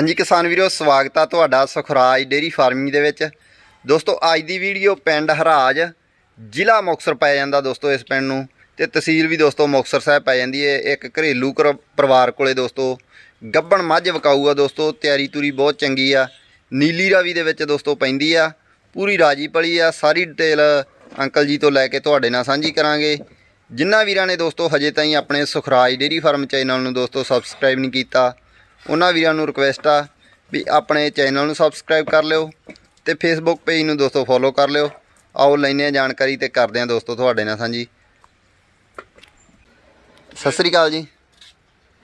ਹਾਂਜੀ ਕਿਸਾਨ ਵੀਰੋ, ਸਵਾਗਤ ਆ ਤੁਹਾਡਾ ਸੁਖਰਾਜ ਡੇਰੀ ਫਾਰਮਿੰਗ ਦੇ ਵਿੱਚ। ਦੋਸਤੋ, ਅੱਜ ਦੀ ਵੀਡੀਓ ਪਿੰਡ ਹਰਾਜ, ਜ਼ਿਲ੍ਹਾ ਮੁਕਤਸਰ ਪੈ ਜਾਂਦਾ ਦੋਸਤੋ ਇਸ ਪਿੰਡ ਨੂੰ। ਤੇ ਤਹਿਸੀਲ ਵੀ ਦੋਸਤੋ ਮੁਕਤਸਰ ਸਾਹਿਬ ਪੈ ਜਾਂਦੀ ਹੈ ਇੱਕ ਘਰੇਲੂ ਕਰ- ਪਰਿਵਾਰ ਕੋਲੇ ਦੋਸਤੋ ਗੱਬਣ ਮੱਝ ਵਕਾਊ ਆ ਦੋਸਤੋ। ਤਿਆਰੀ ਤੂਰੀ ਬਹੁਤ ਚੰਗੀ ਆ। ਨੀਲੀ ਰਾਵੀ ਦੇ ਵਿੱਚ ਦੋਸਤੋ ਪੈਂਦੀ ਆ। ਪੂਰੀ ਰਾਜੀ ਪਲੀ ਆ। ਸਾਰੀ ਡਿਟੇਲ ਅੰਕਲ ਜੀ ਤੋਂ ਲੈ ਕੇ ਤੁਹਾਡੇ ਨਾਲ ਸਾਂਝੀ ਕਰਾਂਗੇ। ਜਿਨ੍ਹਾਂ ਵੀਰਾਂ ਨੇ ਦੋਸਤੋ ਹਜੇ ਤਾਈਂ ਆਪਣੇ ਸੁਖਰਾਜ ਡੇਰੀ ਫਾਰਮ ਚੈਨਲ ਨੂੰ ਦੋਸਤੋ ਸਬਸਕ੍ਰਾਈਬ ਨਹੀਂ ਕੀਤਾ ਉਹਨਾਂ ਵੀਰਾਂ ਨੂੰ ਰਿਕੁਐਸਟ ਆ ਵੀ ਆਪਣੇ ਚੈਨਲ ਨੂੰ ਸਬਸਕ੍ਰਾਈਬ ਕਰ ਲਿਓ ਤੇ ਫੇਸਬੁੱਕ ਪੇਜ ਨੂੰ ਦੋਸਤੋ ਫੋਲੋ ਕਰ ਲਿਓ। ਆਓ ਲੈਨੇ ਆ ਜਾਣਕਾਰੀ ਤੇ ਕਰਦੇ ਆ ਦੋਸਤੋ ਤੁਹਾਡੇ ਨਾਲ ਸਾਂਝੀ। ਸਤਿ ਸ੍ਰੀ ਅਕਾਲ ਜੀ।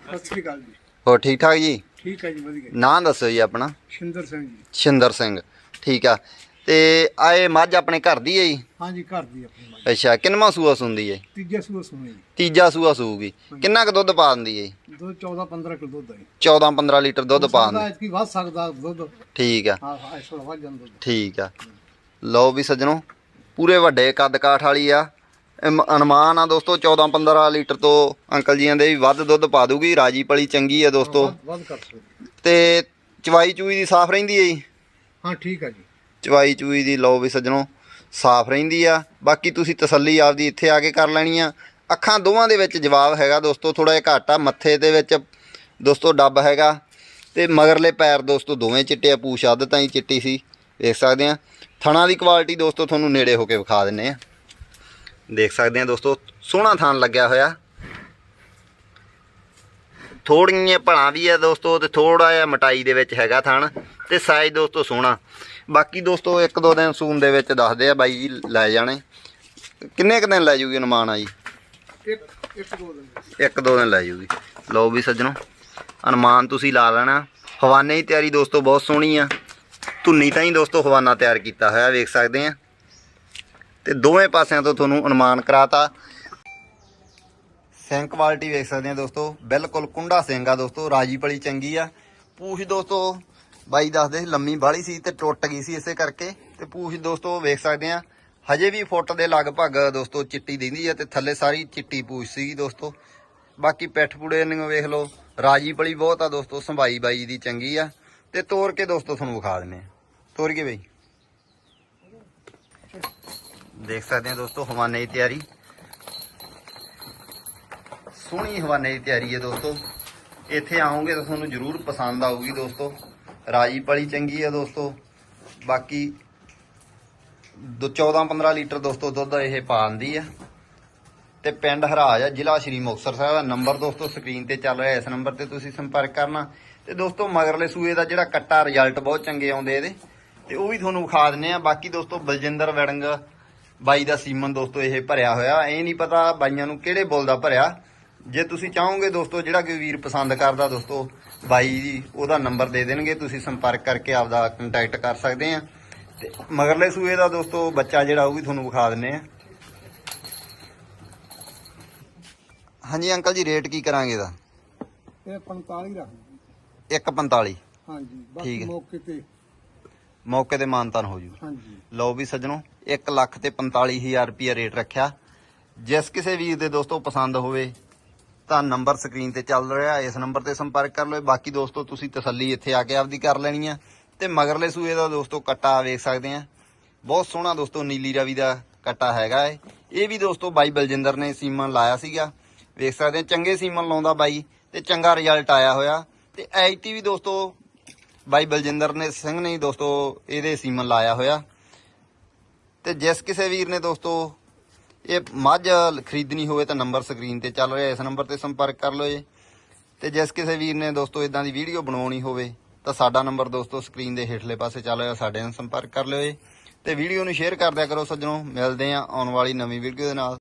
ਸਤਿ ਸ੍ਰੀ ਅਕਾਲ ਜੀ। ਹੋਰ ਠੀਕ ਠਾਕ ਜੀ? ਠੀਕ ਹੈ ਜੀ ਵਧੀਆ। ਨਾਂ ਦੱਸੋ ਜੀ ਆਪਣਾ। ਸ਼ਿੰਦਰ ਸਿੰਘ ਜੀ। ਸ਼ਿੰਦਰ ਸਿੰਘ। ਠੀਕ ਆ। ਤੇ ਆਏ ਮੱਝ ਆਪਣੇ ਘਰ ਦੀ ਹੈ ਜੀ? ਹਾਂਜੀ ਘਰ ਦੀ ਆਪਣੀ ਮਾਂ ਅੱਛਾ ਕਿੰਨਵਾਂ ਸੂਆ ਸੁੰਦੀ ਹੈ? ਤੀਜਾ ਸੂਆ ਸੁਣੀ ਜੀ ਤੀਜਾ ਸੂਆ ਸੂਗੀ। ਕਿੰਨਾ ਕੁ ਦੁੱਧ ਪਾ ਦਿੰਦੀ ਹੈ? ਦੁੱਧ 14 15 ਕਿਲੋ ਦੁੱਧ ਹੈ 14 15 ਲੀਟਰ ਦੁੱਧ ਪਾ ਦਿੰਦੀ। ਐਤਕੀ ਵੱਧ ਸਕਦਾ ਦੁੱਧ। ਠੀਕ ਆ। ਹਾਂ ਹਾਂ ਇਸ ਵੇਲੇ ਵੱਧ ਜਾਂਦਾ ਦੁੱਧ। ਠੀਕ ਆ। ਲਓ ਵੀ ਸੱਜਣੋ ਪੂਰੇ ਵੱਡੇ ਕੱਦ ਕਾਠ ਵਾਲੀ ਆ। ਅਨੁਮਾਨ ਆ ਦੋਸਤੋ 14 15 ਲੀਟਰ ਤੋਂ ਅੰਕਲ ਜੀਆਂ ਦੇ ਵੀ ਵੱਧ ਦੁੱਧ ਪਾ ਦੂਗੀ। ਰਾਜੀ ਪਲੀ ਚੰਗੀ ਆ ਦੋਸਤੋ। ਵੱਧ- ਵੱਧ ਕਰ ਸਕਦੇ। ਤੇ ਚਵਾਈ ਚੂਈ ਦੀ ਸਾਫ਼ ਰਹਿੰਦੀ ਹੈ ਜੀ? ਹਾਂ ਠੀਕ ਹੈ ਜੀ। ਚਵਾਈ ਚੂਈ ਦੀ ਲਓ ਵੀ ਸੱਜਣੋ, ਸਾਫ਼ ਰਹਿੰਦੀ ਆ। ਬਾਕੀ ਤੁਸੀਂ ਤਸੱਲੀ ਆਪਦੀ ਇੱਥੇ ਆ ਕੇ ਕਰ ਲੈਣੀ ਆ। ਅੱਖਾਂ ਦੋਵਾਂ ਦੇ ਵਿੱਚ ਜਵਾਬ ਹੈਗਾ ਦੋਸਤੋ ਥੋੜਾ ਜਿਹਾ ਘੱਟ ਆ ਮੱਥੇ ਦੇ ਵਿੱਚ। ਦੋਸਤੋ, ਡੱਬ ਹੈਗਾ। ਤੇ ਮਗਰਲੇ ਪੈਰ ਦੋਸਤੋ, ਦੋਵੇਂ ਚਿੱਟੇ ਆ, ਪੂਛ ਅੱਧ ਤਾਂ ਹੀ ਚਿੱਟੀ ਸੀ, ਦੇਖ ਸਕਦੇ ਆ। ਥਣਾ ਦੀ ਕੁਆਲਿਟੀ ਦੋਸਤੋ, ਤੁਹਾਨੂੰ ਨੇੜੇ ਹੋ ਕੇ ਵਿਖਾ ਦਿੰਨੇ ਆ। ਦੇਖ ਸਕਦੇ ਆ ਦੋਸਤੋ, ਸੋਹਣਾ ਥਾਨ ਲੱਗਿਆ ਹੋਇਆ। ਥੋੜੀਆਂ ਭਲਾ ਵੀ ਆ ਦੋਸਤੋ ਤੇ ਥੋੜਾ ਜਿਹਾ ਮਟਾਈ ਦੇ ਵਿੱਚ ਹੈਗਾ ਥਣ ਤੇ ਸਾਈਜ਼ ਦੋਸਤੋ ਸੋਹਣਾ। ਬਾਕੀ ਦੋਸਤੋ ਇੱਕ ਦੋ ਦਿਨ ਸੂਨ ਦੇ ਵਿੱਚ ਦੱਸਦੇ ਆ ਬਾਈ ਜੀ ਲੈ ਜਾਣੇ। ਕਿੰਨੇ ਕੁ ਦਿਨ ਲੈ ਜੂਗੀ ਅਨੁਮਾਨ ਆ ਜੀ? ਇੱਕ ਦੋ ਦਿਨ ਲੈ ਜੂਗੀ। ਲਓ ਵੀ ਸੱਜਣੋ ਅਨੁਮਾਨ ਤੁਸੀਂ ਲਾ ਲੈਣਾ। ਹਵਾਨੇ ਦੀ ਤਿਆਰੀ ਦੋਸਤੋ ਬਹੁਤ ਸੋਹਣੀ ਆ। ਧੁੰਨੀ ਤਾਂ ਹੀ ਦੋਸਤੋ ਹਵਾਨਾ ਤਿਆਰ ਕੀਤਾ ਹੋਇਆ ਵੇਖ ਸਕਦੇ ਆ। ਤੇ ਦੋਵੇਂ ਪਾਸਿਆਂ ਤੋਂ ਤੁਹਾਨੂੰ ਅਨੁਮਾਨ ਕਰਾਤਾ। ਸਿੰਘ ਕੁਆਲਿਟੀ ਵੇਖ ਸਕਦੇ ਆ ਦੋਸਤੋ। ਬਿਲਕੁਲ ਕੁੰਡਾ ਸਿੰਘ ਆ ਦੋਸਤੋ, ਰਾਜੀ ਪਲੀ ਚੰਗੀ ਆ। ਪੂਛ ਦੋਸਤੋ, ਬਾਈ ਦੱਸਦੇ ਸੀ ਲੰਮੀ ਬਾਹਲੀ ਸੀ ਤੇ ਟੁੱਟ ਗਈ ਸੀ ਇਸੇ ਕਰਕੇ। ਤੇ ਪੂਛ ਦੋਸਤੋ, ਵੇਖ ਸਕਦੇ ਆ, ਹਜੇ ਵੀ ਫੁੱਟ ਦੇ ਲਗਭਗ ਦੋਸਤੋ ਚਿੱਟੀ ਦਿੰਦੀ ਆ ਤੇ ਥੱਲੇ ਸਾਰੀ ਚਿੱਟੀ ਪੂਛ ਸੀਗੀ ਦੋਸਤੋ। ਬਾਕੀ ਪਿੱਠ ਪੂੜੇ ਨੂੰ ਵੇਖ ਲਓ, ਰਾਜੀ ਪਲੀ ਬਹੁਤ ਆ ਦੋਸਤੋ, ਸੰਭਾਈ ਬਾਈ ਦੀ ਚੰਗੀ ਆ। ਤੇ ਤੋੜ ਕੇ ਦੋਸਤੋ ਤੁਹਾਨੂੰ ਵਿਖਾ ਦਿੰਨੇ ਆ। ਤੋੜ ਕੇ ਬਈ। ਦੇਖ ਸਕਦੇ ਆ ਦੋਸਤੋ, ਹਵਾਨੇ ਦੀ ਤਿਆਰੀ। ਸੋਹਣੀ ਹਵਾਨੇ ਦੀ ਤਿਆਰੀ ਹੈ ਦੋਸਤੋ। ਇੱਥੇ ਆਓਗੇ ਤਾਂ ਤੁਹਾਨੂੰ ਜ਼ਰੂਰ ਪਸੰਦ ਆਊਗੀ ਦੋਸਤੋ। ਰਾਜੀ ਪਲੀ ਚੰਗੀ ਹੈ ਦੋਸਤੋ। ਬਾਕੀ 14 15 ਲੀਟਰ ਦੋਸਤੋ ਦੁੱਧ ਇਹ ਪਾਉਂਦੀ ਆ ਤੇ ਪਿੰਡ ਹਰਾਜ ਆ ਜ਼ਿਲ੍ਹਾ ਸ਼੍ਰੀ ਮੁਕਤਸਰ ਸਾਹਿਬ ਦਾ ਨੰਬਰ ਦੋਸਤੋ ਸਕਰੀਨ ਤੇ ਚੱਲ ਰਿਹਾ, ਇਸ ਨੰਬਰ ਤੇ ਤੁਸੀਂ ਸੰਪਰਕ ਕਰਨਾ। ਤੇ ਦੋਸਤੋ ਮਗਰਲੇ ਸੂਏ ਦਾ ਜਿਹੜਾ ਕੱਟਾ ਰਿਜ਼ਲਟ ਬਹੁਤ ਚੰਗੇ ਆਉਂਦੇ ਇਹਦੇ। ਤੇ ਉਹ ਵੀ ਤੁਹਾਨੂੰ ਵਿਖਾ ਦਿੰਨੇ ਆ ਬਾਕੀ ਦੋਸਤੋ ਬਲਜਿੰਦਰ ਵੜੰਗ ਬਾਈ ਦਾ ਸੀਮਨ ਦੋਸਤੋ ਇਹ ਭਰਿਆ ਹੋਇਆ। ਇਹ ਨਹੀਂ ਪਤਾ ਬਾਈਆਂ ਨੂੰ ਕਿਹੜੇ ਬੁੱਲ ਦਾ ਭਰਿਆ। ਜੇ ਤੁਸੀਂ ਚਾਹੋਗੇ ਦੋਸਤੋ ਜਿਹੜਾ ਕੋਈ ਵੀਰ ਪਸੰਦ ਕਰਦਾ ਦੋਸਤੋ ਬਾਈ ਜੀ ਉਹਦਾ ਨੰਬਰ ਦੇ ਦੇਣਗੇ ਤੁਸੀਂ ਸੰਪਰਕ ਕਰਕੇ ਆਪਦਾ ਕੰਟੈਕਟ ਕਰ ਸਕਦੇ ਆ। ਤੇ ਮਗਰਲੇ ਸੂਏ ਦਾ ਦੋਸਤੋ ਬੱਚਾ ਜਿਹੜਾ ਉਹ ਵੀ ਤੁਹਾਨੂੰ ਵਿਖਾ ਦਿੰਨੇ ਆ। ਹਾਂਜੀ ਅੰਕਲ ਜੀ ਰੇਟ ਕੀ ਕਰਾਂਗੇ ਇਹਦਾ? ਇਹ 45 ਰੱਖ ਦਿਓ। 145 ਹਾਂਜੀ ਠੀਕ ਬਾਕੀ। ਮੌਕੇ ਤੇ। ਮੌਕੇ ਤੇ ਮਾਨਤਾਨ ਹੋ ਜੂ। ਹਾਂਜੀ। ਲਓ ਵੀ ਸੱਜਣੋ 1 ਲੱਖ ਤੇ 45000 ਰੁਪਿਆ ਰੇਟ ਰੱਖਿਆ। ਜਿਸ ਕਿਸੇ ਵੀਰ ਦੇ ਦੋਸਤੋ ਪਸੰਦ ਹੋਵੇ ਤਾਂ ਨੰਬਰ ਸਕਰੀਨ ਤੇ ਚੱਲ ਰਿਹਾ, ਇਸ ਨੰਬਰ ਤੇ ਸੰਪਰਕ ਕਰ ਲਓ। ਬਾਕੀ ਦੋਸਤੋ, ਤੁਸੀਂ ਤਸੱਲੀ ਇੱਥੇ ਆ ਕੇ ਆਪਦੀ ਕਰ ਲੈਣੀ ਆ। ਤੇ ਮਗਰਲੇ ਸੂਏ ਦਾ ਦੋਸਤੋ, ਕੱਟਾ ਵੇਖ ਸਕਦੇ ਆ। ਬਹੁਤ ਸੋਹਣਾ ਦੋਸਤੋ, ਨੀਲੀ ਰਵੀ ਦਾ ਕੱਟਾ ਹੈਗਾ ਏ। ਇਹ ਵੀ ਦੋਸਤੋ, ਬਾਈ ਬਲਜਿੰਦਰ ਨੇ ਸੀਮਨ ਲਾਇਆ ਸੀਗਾ। ਵੇਖ ਸਕਦੇ ਆ, ਚੰਗੇ ਸੀਮਨ ਲਾਉਂਦਾ ਬਾਈ ਤੇ ਚੰਗਾ ਰਿਜ਼ਲਟ ਆਇਆ ਹੋਇਆ। ਤੇ ਐਚਟੀ ਵੀ ਦੋਸਤੋ, ਬਾਈ ਬਲਜਿੰਦਰ ਨੇ ਸਿੰਘ ਨੇ ਦੋਸਤੋ, ਇਹਦੇ ਸੀਮਨ ਲਾਇਆ ਹੋਇਆ। ਤੇ ਜਿਸ ਕਿਸੇ ਵੀਰ ਨੇ ਦੋਸਤੋ ਇਹ ਮੱਝ ਖਰੀਦਣੀ ਹੋਵੇ ਤਾਂ ਨੰਬਰ ਸਕਰੀਨ ਤੇ ਚੱਲ ਰਿਹਾ, ਇਸ ਨੰਬਰ ਤੇ ਸੰਪਰਕ ਕਰ ਲਓ ਜੀ। ਤੇ ਜਿਸ ਕਿਸੇ ਵੀਰ ਨੇ ਦੋਸਤੋ ਇਦਾਂ ਦੀ ਵੀਡੀਓ ਬਣਾਉਣੀ ਹੋਵੇ, ਤਾਂ ਸਾਡਾ ਨੰਬਰ ਦੋਸਤੋ ਸਕਰੀਨ ਦੇ ਹੇਠਲੇ ਪਾਸੇ ਚੱਲ ਰਿਹਾ, ਸਾਡੇ ਨਾਲ ਸੰਪਰਕ ਕਰ ਲਿਓ ਜੀ। ਤੇ ਵੀਡੀਓ ਨੂੰ ਸ਼ੇਅਰ ਕਰ ਦਿਆ ਕਰੋ ਸੱਜਣੋ, ਮਿਲਦੇ ਆਂ ਆਉਣ ਵਾਲੀ ਨਵੀਂ ਵੀਡੀਓ ਦੇ ਨਾਲ।